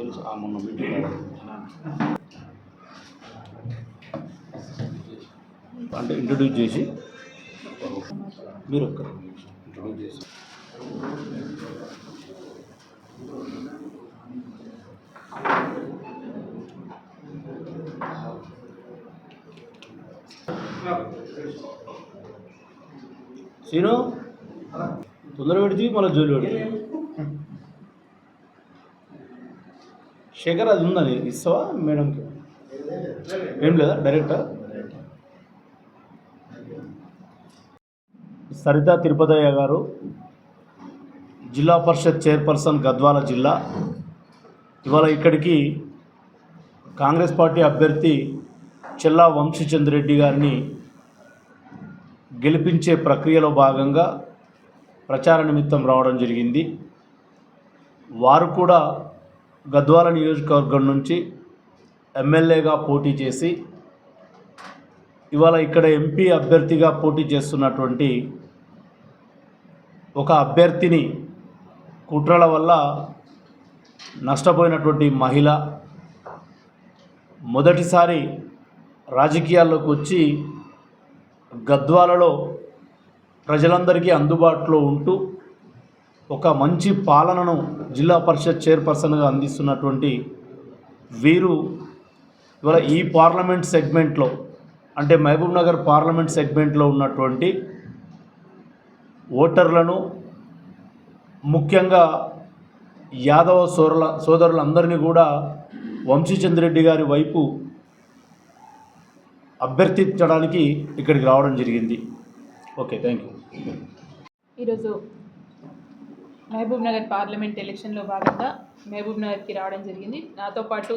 తెలుసు. ఆ మొన్న మీటింగ్ అంటే ఇంట్రొడ్యూస్ చేసి మీరు ఒక్క ఇంట్రొడ్యూస్ చేసి. సీను తొందర పెడితే మళ్ళీ జోలి పెడితే శేఖర్ అది ఉందని ఇస్తావా మేడంకి? ఏం లేదా? డైరెక్టర్ సరిత తిరుపతయ్య గారు జిల్లా పరిషత్ చైర్పర్సన్ గద్వాల జిల్లా. ఇవాళ ఇక్కడికి కాంగ్రెస్ పార్టీ అభ్యర్థి చెల్లా వంశీచంద్రెడ్డి గారిని గెలిపించే ప్రక్రియలో భాగంగా ప్రచార నిమిత్తం రావడం జరిగింది. వారు కూడా గద్వాల నియోజకవర్గం నుంచి ఎమ్మెల్యేగా పోటీ చేసి ఇవాళ ఇక్కడ ఎంపీ అభ్యర్థిగా పోటీ చేస్తున్నటువంటి ఒక అభ్యర్థిని కుట్రల వల్ల నష్టపోయినటువంటి మహిళ మొదటిసారి రాజకీయాల్లోకి వచ్చి గద్వాలలో ప్రజలందరికీ అందుబాటులో ఉంటూ ఒక మంచి పాలనను జిల్లా పరిషత్ చైర్పర్సన్గా అందిస్తున్నటువంటి వీరు ఇవాళ ఈ పార్లమెంట్ సెగ్మెంట్లో అంటే మహబూబ్ నగర్ పార్లమెంట్ సెగ్మెంట్లో ఉన్నటువంటి ఓటర్లను ముఖ్యంగా యాదవ సోదరుల సోదరులందరినీ కూడా వంశీచంద్రెడ్డి గారి వైపు అభ్యర్థించడానికి ఇక్కడికి రావడం జరిగింది. ఓకే థ్యాంక్ యూ ఈరోజు మహబూబ్ నగర్ పార్లమెంట్ ఎలక్షన్లో భాగంగా మహబూబ్ నగర్కి రావడం జరిగింది. నాతో పాటు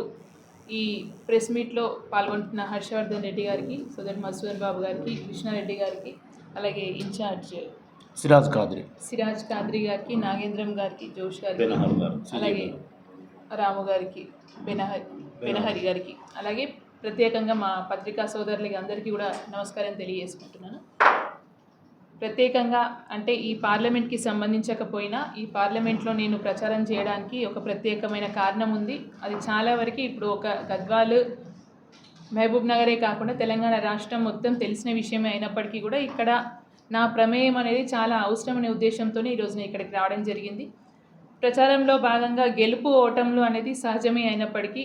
ఈ ప్రెస్ మీట్లో పాల్గొంటున్న హర్షవర్ధన్ రెడ్డి గారికి సోదరు మసూదన్ బాబు గారికి కృష్ణారెడ్డి గారికి అలాగే ఇన్ఛార్జ్ సిరాజ్ కాద్రి. సిరాజ్ కాద్రి గారికి నాగేంద్రం గారికి జోష్ గారికి అలాగే రాము గారికి బెనహరి. బెనహరి గారికి. అలాగే ప్రత్యేకంగా మా పత్రికా సోదరులకి అందరికీ కూడా నమస్కారం తెలియజేసుకుంటున్నాను. ప్రత్యేకంగా అంటే ఈ పార్లమెంట్కి సంబంధించకపోయినా ఈ పార్లమెంట్లో నేను ప్రచారం చేయడానికి ఒక ప్రత్యేకమైన కారణం ఉంది. అది చాలా వరకు ఇప్పుడు ఒక గద్వాలు మహబూబ్ నగరే కాకుండా తెలంగాణ రాష్ట్రం మొత్తం తెలిసిన విషయమే అయినప్పటికీ కూడా ఇక్కడ నా ప్రమేయం అనేది చాలా అవసరమనే ఉద్దేశంతోనే ఈరోజు నేను ఇక్కడికి రావడం జరిగింది. ప్రచారంలో భాగంగా గెలుపు ఓటములు అనేది సహజమే అయినప్పటికీ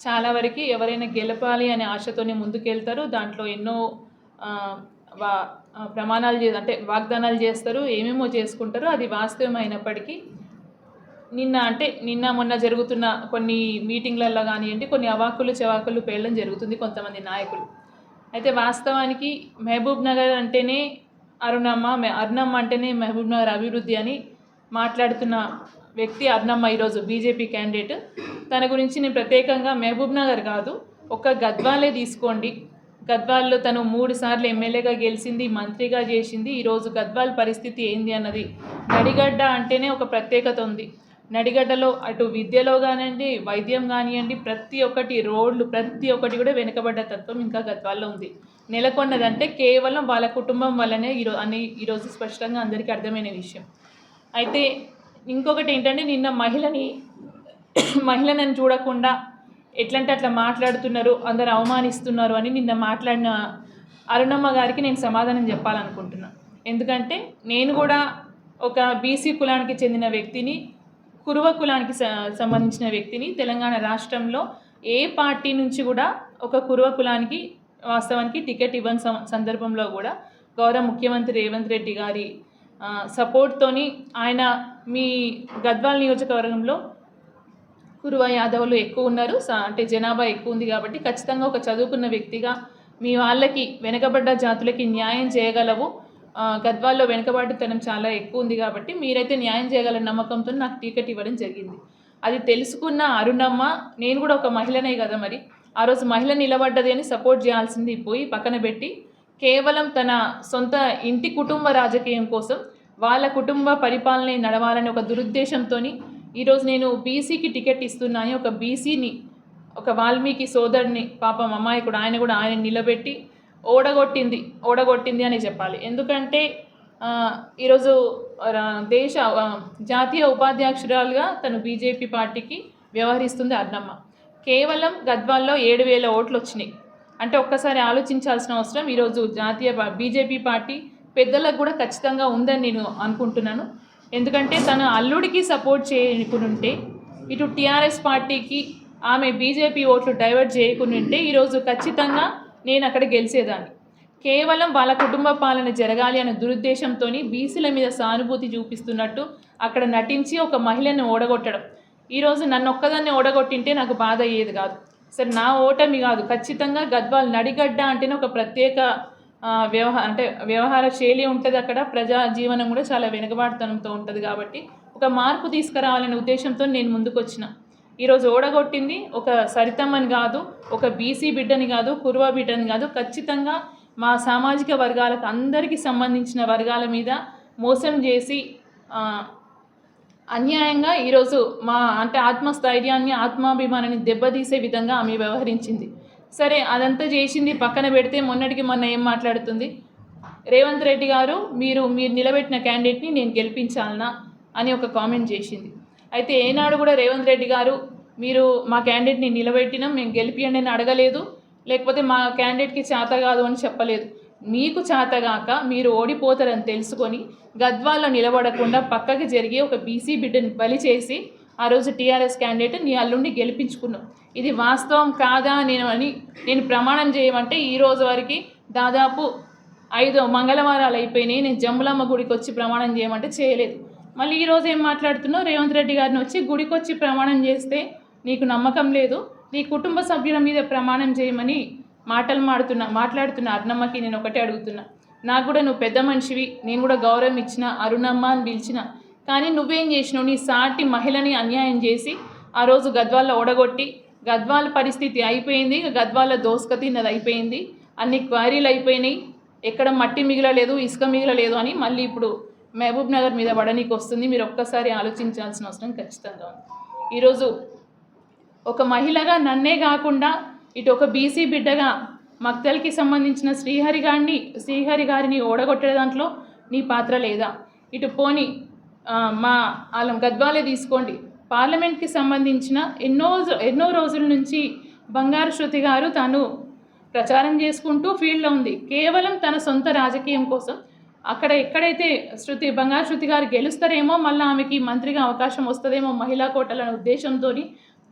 చాలా వరకు ఎవరైనా గెలపాలి అనే ఆశతోనే ముందుకెళ్తారు. దాంట్లో ఎన్నో వా ప్రమాణాలు చే అంటే వాగ్దానాలు చేస్తారు ఏమేమో చేసుకుంటారు అది వాస్తవం అయినప్పటికీ నిన్న అంటే నిన్న మొన్న జరుగుతున్న కొన్ని మీటింగ్లలో కానివ్వండి కొన్ని అవాకులు చవాకులు పేలడం జరుగుతుంది కొంతమంది నాయకులు. అయితే వాస్తవానికి మహబూబ్ నగర్ అంటేనే అరుణమ్మ మె- అరుణమ్మ అంటేనే మహబూబ్ నగర్ అభివృద్ధి అని మాట్లాడుతున్న వ్యక్తి అరుణమ్మ ఈరోజు బీజేపీ క్యాండిడేట్. తన గురించి నేను ప్రత్యేకంగా మహబూబ్ నగర్ కాదు ఒక గద్వాలే తీసుకోండి. గద్వాల్లో తను మూడు సార్లు ఎమ్మెల్యేగా గెలిచింది మంత్రిగా చేసింది. ఈరోజు గద్వాల్ పరిస్థితి ఏంది అన్నది నడిగడ్డ అంటేనే ఒక ప్రత్యేకత ఉంది. నడిగడ్డలో అటు విద్యలో కానివ్వండి వైద్యం కానివ్వండి ప్రతి ఒక్కటి రోడ్లు ప్రతి ఒక్కటి కూడా వెనుకబడ్డ తత్వం ఇంకా గద్వాల్లో ఉంది. నెలకొన్నదంటే కేవలం వాళ్ళ కుటుంబం వల్లనే ఈరో అని ఈరోజు స్పష్టంగా అందరికీ అర్థమైన విషయం. అయితే ఇంకొకటి ఏంటంటే నిన్న మహిళని మహిళనని చూడకుండా ఎట్లంటే అట్లా మాట్లాడుతున్నారు అందరు అవమానిస్తున్నారు అని నిన్న మాట్లాడిన అరుణమ్మ గారికి నేను సమాధానం చెప్పాలనుకుంటున్నాను ఎందుకంటే నేను కూడా ఒక బీసీ కులానికి చెందిన వ్యక్తిని కురువ కులానికి సంబంధించిన వ్యక్తిని తెలంగాణ రాష్ట్రంలో ఏ పార్టీ నుంచి కూడా ఒక కురువ కులానికి వాస్తవానికి టికెట్ ఇవ్వని సందర్భంలో కూడా గౌరవ ముఖ్యమంత్రి రేవంత్ రెడ్డి గారి సపోర్ట్తోని ఆయన మీ గద్వాల్ నియోజకవర్గంలో కురువ యాదవులు ఎక్కువ ఉన్నారు. అంటే జనాభా ఎక్కువ ఉంది కాబట్టి ఖచ్చితంగా ఒక చదువుకున్న వ్యక్తిగా మీ వాళ్ళకి వెనుకబడ్డ జాతులకి న్యాయం చేయగలవు. గద్వాల్లో వెనుకబాటుతనం చాలా ఎక్కువ ఉంది కాబట్టి మీరైతే న్యాయం చేయగల నమ్మకంతో నాకు టికెట్ ఇవ్వడం జరిగింది. అది తెలుసుకున్న అరుణమ్మ నేను కూడా ఒక మహిళనే కదా మరి. ఆ రోజు మహిళ నిలబడ్డది అని సపోర్ట్ చేయాల్సింది పోయి పక్కన పెట్టి కేవలం తన సొంత ఇంటి కుటుంబ రాజకీయం కోసం వాళ్ళ కుటుంబ పరిపాలన నడవాలని ఒక దురుద్దేశంతో ఈరోజు నేను బీసీకి టికెట్ ఇస్తున్నాను ఒక బీసీని ఒక వాల్మీకి సోదరుని పాపం అమాయకుడు ఆయన కూడా ఆయన నిలబెట్టి ఓడగొట్టింది ఓడగొట్టింది అని చెప్పాలి. ఎందుకంటే ఈరోజు రా- దేశ జాతీయ ఉపాధ్యక్షురాలుగా తను బీజేపీ పార్టీకి వ్యవహరిస్తుంది అర్ణమ్మ కేవలం గద్వాల్లో ఏడు వేల ఓట్లు వచ్చినాయి. అంటే ఒక్కసారి ఆలోచించాల్సిన అవసరం. ఈరోజు జాతీయ బీజేపీ పార్టీ పెద్దలకు కూడా ఖచ్చితంగా ఉందని నేను అనుకుంటున్నాను. ఎందుకంటే తన అల్లుడికి సపోర్ట్ చేయకుంటే ఇటు టీఆర్ఎస్ పార్టీకి ఆమె బీజేపీ ఓట్లు డైవర్ట్ చేయకుంటే ఈరోజు ఖచ్చితంగా నేను అక్కడ గెలిచేదాన్ని. కేవలం వాళ్ళ కుటుంబ పాలన జరగాలి అనే దురుద్దేశంతో బీసీల మీద సానుభూతి చూపిస్తున్నట్టు అక్కడ నటించి ఒక మహిళను ఓడగొట్టడం. ఈరోజు నన్ను ఒక్కదాన్ని ఓడగొట్టింటే నాకు బాధ అయ్యేది కాదు. సరే నా ఓటమి కాదు. ఖచ్చితంగా గద్వాల్ నడిగడ్డ అంటేనే ఒక ప్రత్యేక వ్యవహార అంటే వ్యవహార శైలి ఉంటుంది అక్కడ. ప్రజా జీవనం కూడా చాలా వెనుకబాటుతనంతో ఉంటుంది కాబట్టి ఒక మార్పు తీసుకురావాలనే ఉద్దేశంతో నేను ముందుకు వచ్చిన ఈరోజు ఓడగొట్టింది ఒక సరితమ్మని కాదు ఒక బీసీ బిడ్డని కాదు కుర్వా బిడ్డని కాదు. ఖచ్చితంగా మా సామాజిక వర్గాలకు అందరికీ సంబంధించిన వర్గాల మీద మోసం చేసి అన్యాయంగా ఈరోజు మా అంటే ఆత్మస్థైర్యాన్ని ఆత్మాభిమానాన్ని దెబ్బతీసే విధంగా ఆమె వ్యవహరించింది. సరే అదంతా చేసింది పక్కన పెడితే మొన్నటికి మొన్న ఏం మాట్లాడుతుంది? రేవంత్ రెడ్డి గారు మీరు మీరు నిలబెట్టిన క్యాండిడేట్ని నేను గెలిపించాలనా అని ఒక కామెంట్ చేసింది. అయితే ఏనాడు కూడా రేవంత్ రెడ్డి గారు మీరు మా క్యాండిడేట్ని నిలబెట్టినా మేము గెలిపియండి అని అడగలేదు లేకపోతే మా క్యాండిడేట్కి చేత కాదు అని చెప్పలేదు. మీకు చేతగాక మీరు ఓడిపోతారని తెలుసుకొని గద్వాల్లో నిలబడకుండా పక్కకి జరిగి ఒక బీసీ బిడ్డని బలి చేసి ఆ రోజు టీఆర్ఎస్ క్యాండిడేట్ నీ అల్లుండి గెలిపించుకున్నావు ఇది వాస్తవం కాదా నేను అని నేను ప్రమాణం చేయమంటే ఈ రోజు వరకు దాదాపు ఐదు మంగళవారాలు అయిపోయినాయి. నేను జమ్ములమ్మ గుడికి వచ్చి ప్రమాణం చేయమంటే చేయలేదు. మళ్ళీ ఈరోజు ఏం మాట్లాడుతున్నావు? రేవంత్ రెడ్డి గారిని వచ్చి గుడికి వచ్చి ప్రమాణం చేస్తే నీకు నమ్మకం లేదు. నీ కుటుంబ సభ్యుల మీద ప్రమాణం చేయమని మాటలు మాడుతున్నా మాట్లాడుతున్న అరుణమ్మకి నేను ఒకటే అడుగుతున్నా. నాకు కూడా నువ్వు పెద్ద మనిషివి. నేను కూడా గౌరవం ఇచ్చిన అరుణమ్మ అని పిలిచిన కానీ నువ్వేం చేసినావు? నీ సాటి మహిళని అన్యాయం చేసి ఆ రోజు గద్వాల్లో ఓడగొట్టి గద్వాల పరిస్థితి అయిపోయింది గద్వాల దోసుక తిన్నది అయిపోయింది. అన్ని క్వారీలు అయిపోయినాయి. ఎక్కడ మట్టి మిగలలేదు ఇసుక మిగలలేదు అని మళ్ళీ ఇప్పుడు మహబూబ్ నగర్ మీద పడనీకి వస్తుంది. మీరు ఒక్కసారి ఆలోచించాల్సిన అవసరం ఖచ్చితంగా ఉంది. ఈరోజు ఒక మహిళగా నన్నే కాకుండా ఇటు ఒక బీసీ బిడ్డగా మక్తల్కి సంబంధించిన శ్రీహరి గారిని శ్రీహరి గారిని ఓడగొట్టే దాంట్లో నీ పాత్ర లేదా? ఇటు పోని మా వాళ్ళ గద్వాలే తీసుకోండి. పార్లమెంట్కి సంబంధించిన ఎన్నో ఎన్నో రోజుల నుంచి బంగారు శృతి గారు తాను ప్రచారం చేసుకుంటూ ఫీల్డ్లో ఉంది. కేవలం తన సొంత రాజకీయం కోసం అక్కడ ఎక్కడైతే శృతి బంగారు శృతి గారు గెలుస్తారేమో మళ్ళీ ఆమెకి మంత్రిగా అవకాశం వస్తుందేమో మహిళా కోటలనే ఉద్దేశంతో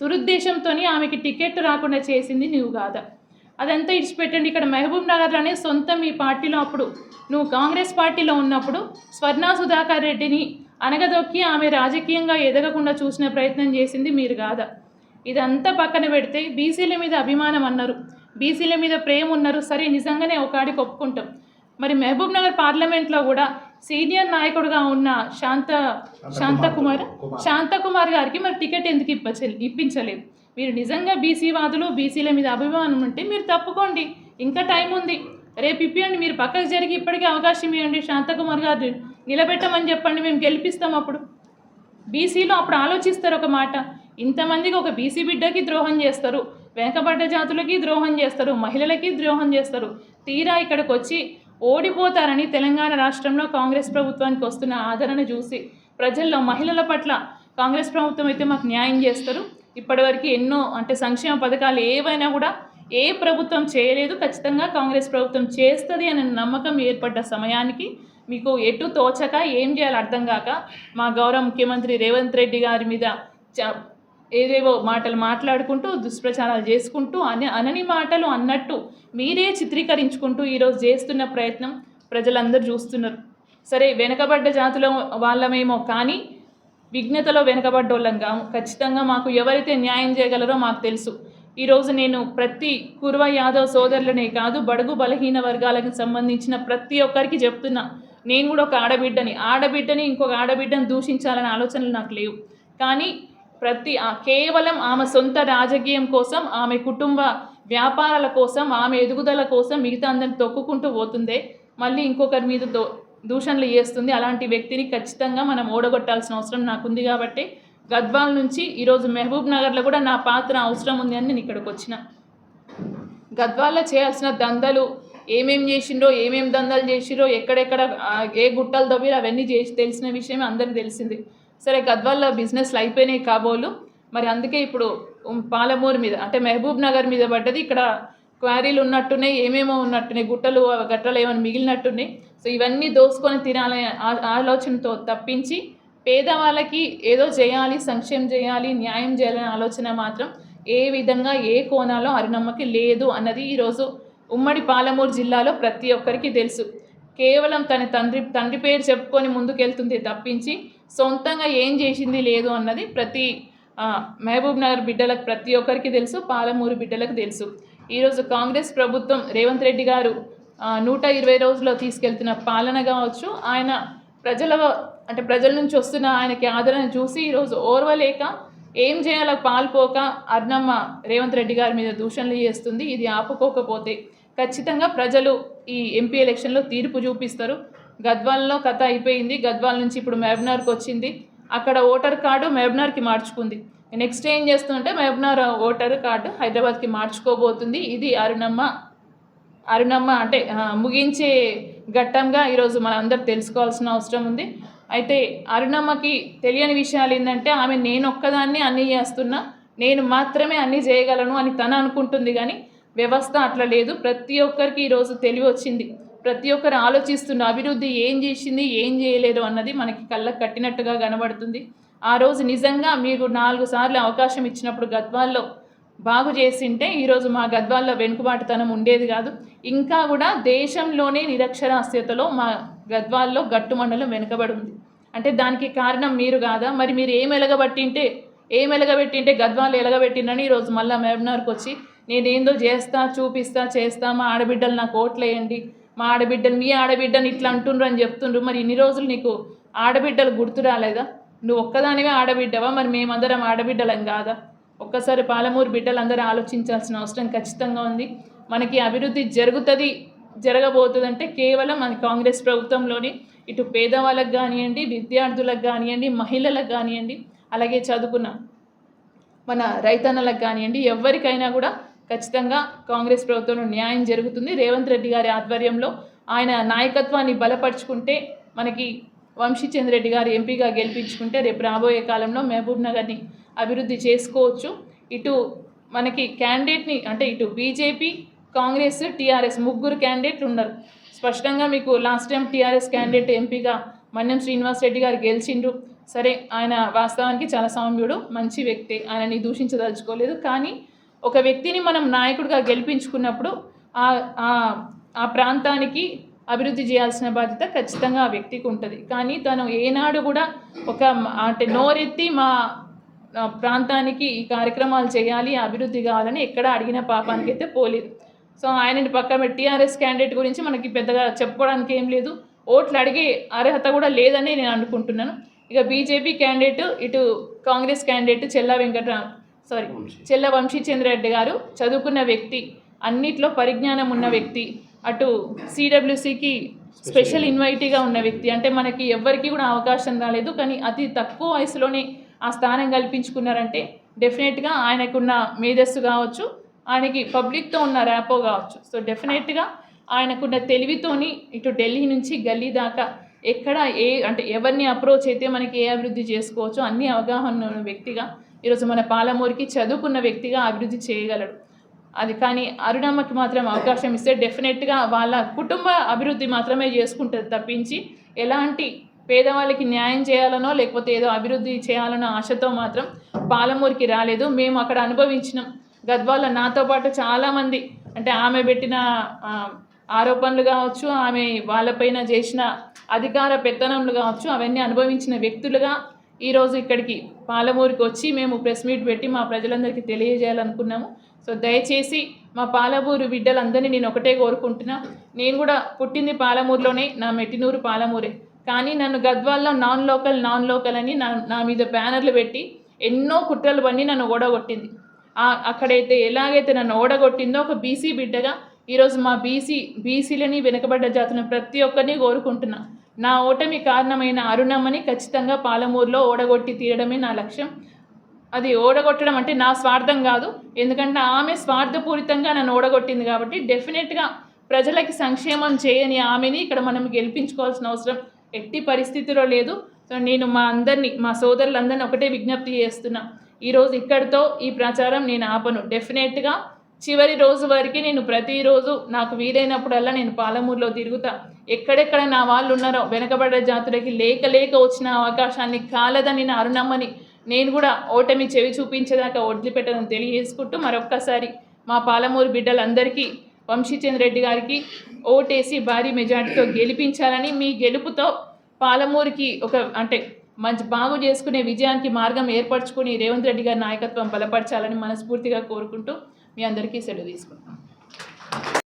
దురుద్దేశంతో ఆమెకి టికెట్ రాకుండా చేసింది నువ్వు కాదా అదంతా ఇడిచిపెట్టండి. ఇక్కడ మహబూబ్ నగర్లోనే సొంతం మీ పార్టీలో అప్పుడు నువ్వు కాంగ్రెస్ పార్టీలో ఉన్నప్పుడు స్వర్ణ సుధాకర్ రెడ్డిని అనగదొక్కి ఆమె రాజకీయంగా ఎదగకుండా చూసిన ప్రయత్నం చేసింది మీరు కాదా ఇదంతా పక్కన పెడితే బీసీల మీద అభిమానం అన్నారు. బీసీల మీద ప్రేమ ఉన్నారు. సరే నిజంగానే ఒకడికి ఒప్పుకుంటాం. మరి మహబూబ్ నగర్ పార్లమెంట్లో కూడా సీనియర్ నాయకుడుగా ఉన్న శాంత శాంతకుమార్ శాంతకుమార్ గారికి మరి టికెట్ ఎందుకు ఇప్పచ ఇప్పించలేదు? మీరు నిజంగా బీసీ వాదులు బీసీల మీద అభిమానం ఉంటే మీరు తప్పుకోండి. ఇంకా టైం ఉంది. రేపు ఇప్పియండి. మీరు పక్కకు జరిగి ఇప్పటికీ అవకాశం ఇవ్వండి. శాంతకుమార్ గారు నిలబెట్టమని చెప్పండి మేము గెలిపిస్తాం అప్పుడు. బీసీలో అప్పుడు ఆలోచిస్తారు ఒక మాట ఇంతమందికి ఒక బీసీ బిడ్డకి ద్రోహం చేస్తారు వెనకబడ్డ జాతులకి ద్రోహం చేస్తారు మహిళలకి ద్రోహం చేస్తారు తీరా ఇక్కడికి వచ్చి ఓడిపోతారని తెలంగాణ రాష్ట్రంలో కాంగ్రెస్ ప్రభుత్వానికి వస్తున్న ఆదరణ చూసి ప్రజల్లో మహిళల పట్ల కాంగ్రెస్ ప్రభుత్వం అయితే మాకు న్యాయం చేస్తారు. ఇప్పటివరకు ఎన్నో అంటే సంక్షేమ పథకాలు ఏవైనా కూడా ఏ ప్రభుత్వం చేయలేదు ఖచ్చితంగా కాంగ్రెస్ ప్రభుత్వం చేస్తుంది అనే నమ్మకం ఏర్పడ్డ సమయానికి మీకు ఎటు తోచక ఏం చేయాలో అర్థం కాక మా గౌరవ ముఖ్యమంత్రి రేవంత్ రెడ్డి గారి మీద ఏదేవో మాటలు మాట్లాడుకుంటూ దుష్ప్రచారాలు చేసుకుంటూ అని అనని మాటలు అన్నట్టు మీరే చిత్రీకరించుకుంటూ ఈరోజు చేస్తున్న ప్రయత్నం ప్రజలందరూ చూస్తున్నారు. సరే వెనకబడ్డ జాతుల వాళ్ళమేమో కానీ విఘ్నతలో వెనకబడ్డోళ్ళం కాము. ఖచ్చితంగా మాకు ఎవరైతే న్యాయం చేయగలరో మాకు తెలుసు. ఈరోజు నేను ప్రతి కుర్వ యాదవ్ సోదరులనే కాదు బడుగు బలహీన వర్గాలకు సంబంధించిన ప్రతి ఒక్కరికి చెప్తున్నా. నేను కూడా ఒక ఆడబిడ్డని ఆడబిడ్డని ఇంకొక ఆడబిడ్డని దూషించాలనే ఆలోచనలు నాకు లేవు. కానీ ప్రతి ఆ- కేవలం ఆమె సొంత రాజకీయం కోసం ఆమె కుటుంబ వ్యాపారాల కోసం ఆమె ఎదుగుదల కోసం మిగతా అందరిని తొక్కుకుంటూ పోతుందే. మళ్ళీ ఇంకొకరి మీద దో దూషణలు చేస్తుంది. అలాంటి వ్యక్తిని ఖచ్చితంగా మనం ఓడగొట్టాల్సిన అవసరం నాకుంది కాబట్టి గద్వాల్ నుంచి ఈరోజు మహబూబ్ నగర్లో కూడా నా పాత్ర అవసరం ఉంది అని నేను ఇక్కడికి వచ్చిన. గద్వాల్లో చేయాల్సిన దందలు ఏమేం చేసిండ్రో ఏమేం దందలు చేసిరో ఎక్కడెక్కడ ఏ గుట్టలు తవ్విరో అవన్నీ చేసి తెలిసిన విషయం అందరికీ తెలిసింది. సరే గద్వాల్లో బిజినెస్లు అయిపోయినాయి కాబోలు. మరి అందుకే ఇప్పుడు పాలమూరు మీద అంటే మహబూబ్ నగర్ మీద పడ్డది. ఇక్కడ క్వారీలు ఉన్నట్టున్నాయి ఏమేమో ఉన్నట్టున్నాయి గుట్టలు గట్టలు ఏమైనా మిగిలినట్టున్నాయి. సో ఇవన్నీ దోసుకొని తినాలనే ఆ- ఆలోచనతో తప్పించి పేదవాళ్ళకి ఏదో చేయాలి సంక్షేమం చేయాలి న్యాయం చేయాలనే ఆలోచన మాత్రం ఏ విధంగా ఏ కోణాలో అరుణమ్మకి లేదు అన్నది ఈరోజు ఉమ్మడి పాలమూరు జిల్లాలో ప్రతి ఒక్కరికి తెలుసు. కేవలం తన తండ్రి తండ్రి పేరు చెప్పుకొని ముందుకెళ్తుంది తప్పించి సొంతంగా ఏం చేసింది లేదు అన్నది ప్రతి మహబూబ్ నగర్ బిడ్డలకు ప్రతి ఒక్కరికి తెలుసు పాలమూరు బిడ్డలకు తెలుసు. ఈరోజు కాంగ్రెస్ ప్రభుత్వం రేవంత్ రెడ్డి గారు నూట ఇరవై రోజుల్లో తీసుకెళ్తున్న పాలన కావచ్చు ఆయన ప్రజల అంటే ప్రజల నుంచి వస్తున్న ఆయనకి ఆదరణ చూసి ఈరోజు ఓర్వలేక ఏం చేయాలో పాల్పోక అర్ణమ్మ రేవంత్ రెడ్డి గారి మీద దూషణలు చేస్తుంది ఇది ఆపుకోకపోతే ఖచ్చితంగా ప్రజలు ఈ ఎంపీ ఎలక్షన్లో తీర్పు చూపిస్తారు. గద్వాల్లో కథ అయిపోయింది. గద్వాల్ నుంచి ఇప్పుడు మెహబ్నార్కి వచ్చింది. అక్కడ ఓటర్ కార్డు మెహబ్నార్కి మార్చుకుంది. నెక్స్ట్ ఏం చేస్తుంటే మెహబ్నార్ ఓటర్ కార్డు హైదరాబాద్కి మార్చుకోబోతుంది. ఇది అరుణమ్మ అరుణమ్మ అంటే ముగించే ఘట్టంగా ఈరోజు మన అందరు తెలుసుకోవాల్సిన అవసరం ఉంది. అయితే అరుణమ్మకి తెలియని విషయాలు ఏంటంటే ఆమె నేను ఒక్కదాన్ని అన్నీ చేస్తున్నా. నేను మాత్రమే అన్నీ చేయగలను అని తను అనుకుంటుంది కానీ వ్యవస్థ అట్లా లేదు. ప్రతి ఒక్కరికి ఈరోజు తెలివి వచ్చింది. ప్రతి ఒక్కరు ఆలోచిస్తున్న అభివృద్ధి ఏం చేసింది ఏం చేయలేదు అన్నది మనకి కళ్ళకు కట్టినట్టుగా కనబడుతుంది. ఆ రోజు నిజంగా మీకు నాలుగు సార్లు అవకాశం ఇచ్చినప్పుడు గద్వాల్లో బాగు చేసింటే ఈరోజు మా గద్వాల్లో వెనుకబాటుతనం ఉండేది కాదు. ఇంకా కూడా దేశంలోనే నిరక్షరాస్యతలో మా గద్వాల్లో గట్టు మండలం వెనుకబడి ఉంది అంటే దానికి కారణం మీరు కాదా? మరి మీరు ఏం ఎలగబట్టింటే ఏం ఎలగబెట్టింటే గద్వాలు ఎలగబెట్టిందని ఈరోజు మళ్ళీ మెబనార్కి వచ్చి నేనేందో చేస్తా చూపిస్తా చేస్తా మా ఆడబిడ్డలు నాకు ఓట్లేయండి. మా ఆడబిడ్డలు మీ ఆడబిడ్డని ఇట్లా అంటుండ్రు అని చెప్తుండ్రు. మరి ఇన్ని రోజులు నీకు ఆడబిడ్డలు గుర్తు రాలేదా? నువ్వు ఒక్కదానివే ఆడబిడ్డవా? మరి మేమందరం ఆడబిడ్డలం కాదా? ఒక్కసారి పాలమూరు బిడ్డలందరూ ఆలోచించాల్సిన అవసరం ఖచ్చితంగా ఉంది. మనకి అభివృద్ధి జరుగుతుంది జరగబోతుందంటే కేవలం మన కాంగ్రెస్ ప్రభుత్వంలోని ఇటు పేదవాళ్ళకి కానివ్వండి విద్యార్థులకు కానివ్వండి మహిళలకు కానివ్వండి అలాగే చదువుకున్న మన రైతన్నలకు కానివ్వండి ఎవరికైనా కూడా ఖచ్చితంగా కాంగ్రెస్ ప్రభుత్వంలో న్యాయం జరుగుతుంది. రేవంత్ రెడ్డి గారి ఆధ్వర్యంలో ఆయన నాయకత్వాన్ని బలపరుచుకుంటే మనకి వంశీచంద్ర రెడ్డి గారు ఎంపీగా గెలిపించుకుంటే రేపు రాబోయే కాలంలో మహబూబ్ నగర్ని అభివృద్ధి చేసుకోవచ్చు. ఇటు మనకి క్యాండిడేట్ని అంటే ఇటు బీజేపీ కాంగ్రెస్ టీఆర్ఎస్ ముగ్గురు క్యాండిడేట్లు ఉన్నారు. స్పష్టంగా మీకు లాస్ట్ టైం టీఆర్ఎస్ క్యాండిడేట్ ఎంపీగా మన్యం శ్రీనివాస్ రెడ్డి గారు గెలిచిండ్రు. సరే ఆయన వాస్తవానికి చాలా సౌమ్యుడు మంచి వ్యక్తి. ఆయనని దూషించదలుచుకోలేదు. కానీ ఒక వ్యక్తిని మనం నాయకుడిగా గెలిపించుకున్నప్పుడు ఆ ఆ- ప్రాంతానికి అభివృద్ధి చేయాల్సిన బాధ్యత ఖచ్చితంగా ఆ వ్యక్తికి ఉంటుంది. కానీ తను ఏనాడు కూడా ఒక అంటే నోరెత్తి మా ప్రాంతానికి ఈ కార్యక్రమాలు చేయాలి అభివృద్ధి కావాలని ఎక్కడ అడిగిన పాపానికి అయితే పోలేదు. సో ఆయనని పక్క టీఆర్ఎస్ క్యాండిడేట్ గురించి మనకి పెద్దగా చెప్పుకోవడానికి ఏం లేదు. ఓట్లు అడిగే అర్హత కూడా లేదని నేను అనుకుంటున్నాను. ఇక బీజేపీ క్యాండిడేట్ ఇటు కాంగ్రెస్ క్యాండిడేట్ చెల్లా వెంకట సారీ చెల్ల వంశీచంద్ర రెడ్డి గారు చదువుకున్న వ్యక్తి అన్నిట్లో పరిజ్ఞానం ఉన్న వ్యక్తి అటు సిడబ్ల్యూసికి స్పెషల్ ఇన్వైటీగా ఉన్న వ్యక్తి. అంటే మనకి ఎవ్వరికీ కూడా అవకాశం రాలేదు. కానీ అతి తక్కువ వయసులోనే ఆ స్థానం కల్పించుకున్నారంటే డెఫినెట్గా ఆయనకున్న మేధస్సు కావచ్చు ఆయనకి పబ్లిక్తో ఉన్న ర్యాపో కావచ్చు. సో డెఫినెట్గా ఆయనకున్న తెలివితోని ఇటు ఢిల్లీ నుంచి గల్లీ దాకా ఎక్కడ ఏ అంటే ఎవరిని అప్రోచ్ అయితే మనకి ఏ అభివృద్ధి చేసుకోవచ్చో అన్ని అవగాహన ఉన్న వ్యక్తిగా ఈరోజు మన పాలమూరికి చదువుకున్న వ్యక్తిగా అభివృద్ధి చేయగలడు. అది కానీ అరుణమ్మకి మాత్రం అవకాశం ఇస్తే డెఫినెట్గా వాళ్ళ కుటుంబ అభివృద్ధి మాత్రమే చేసుకుంటుంది తప్పించి ఎలాంటి పేదవాళ్ళకి న్యాయం చేయాలనో లేకపోతే ఏదో అభివృద్ధి చేయాలనో ఆశతో మాత్రం పాలమూరికి రాలేదు. మేము అక్కడ అనుభవించినాం. గద్వాల నాతో పాటు చాలామంది అంటే ఆమె పెట్టిన ఆరోపణలు కావచ్చు ఆమె వాళ్ళపైన చేసిన అధికార పెత్తనములు కావచ్చు అవన్నీ అనుభవించిన వ్యక్తులుగా ఈరోజు ఇక్కడికి పాలమూరుకి వచ్చి మేము ప్రెస్ మీట్ పెట్టి మా ప్రజలందరికీ తెలియజేయాలనుకున్నాము. సో దయచేసి మా పాలమూరు బిడ్డలందరినీ నేను ఒకటే కోరుకుంటున్నా. నేను కూడా పుట్టింది పాలమూరులోనే నా మెట్టినూరు పాలమూరే. కానీ నన్ను గద్వాల్లో నాన్ లోకల్ నాన్ లోకల్ అని నా నా మీద బ్యానర్లు పెట్టి ఎన్నో కుట్రలు పన్ని నన్ను ఓడగొట్టింది. అక్కడైతే ఎలాగైతే నన్ను ఓడగొట్టిందో ఒక బీసీ బిడ్డగా ఈరోజు మా బీసీ బీసీలని వెనుకబడ్డ జాతులను ప్రతి ఒక్కరిని కోరుకుంటున్నా. నా ఓటమి కారణమైన అరుణమ్మని ఖచ్చితంగా పాలమూరులో ఓడగొట్టి తీయడమే నా లక్ష్యం. అది ఓడగొట్టడం అంటే నా స్వార్థం కాదు. ఎందుకంటే ఆమె స్వార్థపూరితంగా నన్ను ఓడగొట్టింది కాబట్టి డెఫినెట్గా ప్రజలకి సంక్షేమం చేయని ఆమెని ఇక్కడ మనం గెలిపించుకోవాల్సిన అవసరం ఎట్టి పరిస్థితిలో లేదు. సో నేను మా అందరినీ మా సోదరులందరినీ ఒకటే విజ్ఞప్తి చేస్తున్నా. ఈరోజు ఇక్కడితో ఈ ప్రచారం నేను ఆపను. డెఫినెట్గా చివరి రోజు వరకు నేను ప్రతిరోజు నాకు వీలైనప్పుడల్లా నేను పాలమూరులో తిరుగుతా. ఎక్కడెక్కడ నా వాళ్ళు ఉన్నారో వెనకబడ్డ జాతులకి లేక లేక వచ్చిన అవకాశాన్ని కాలదని నా అరుణమ్మని నేను కూడా ఓటమి చెవి చూపించేదాకా వదిలిపెట్టదని తెలియజేసుకుంటూ మరొక్కసారి మా పాలమూరు బిడ్డలందరికీ వంశీచంద్ర రెడ్డి గారికి ఓటేసి భారీ మెజార్టీతో గెలిపించాలని మీ గెలుపుతో పాలమూరుకి ఒక అంటే మంచి బాగు చేసుకునే విజయానికి మార్గం ఏర్పరచుకుని రేవంత్ రెడ్డి గారి నాయకత్వం బలపరచాలని మనస్ఫూర్తిగా కోరుకుంటూ మీ అందరికీ సెలవు తీసుకుంటున్నాను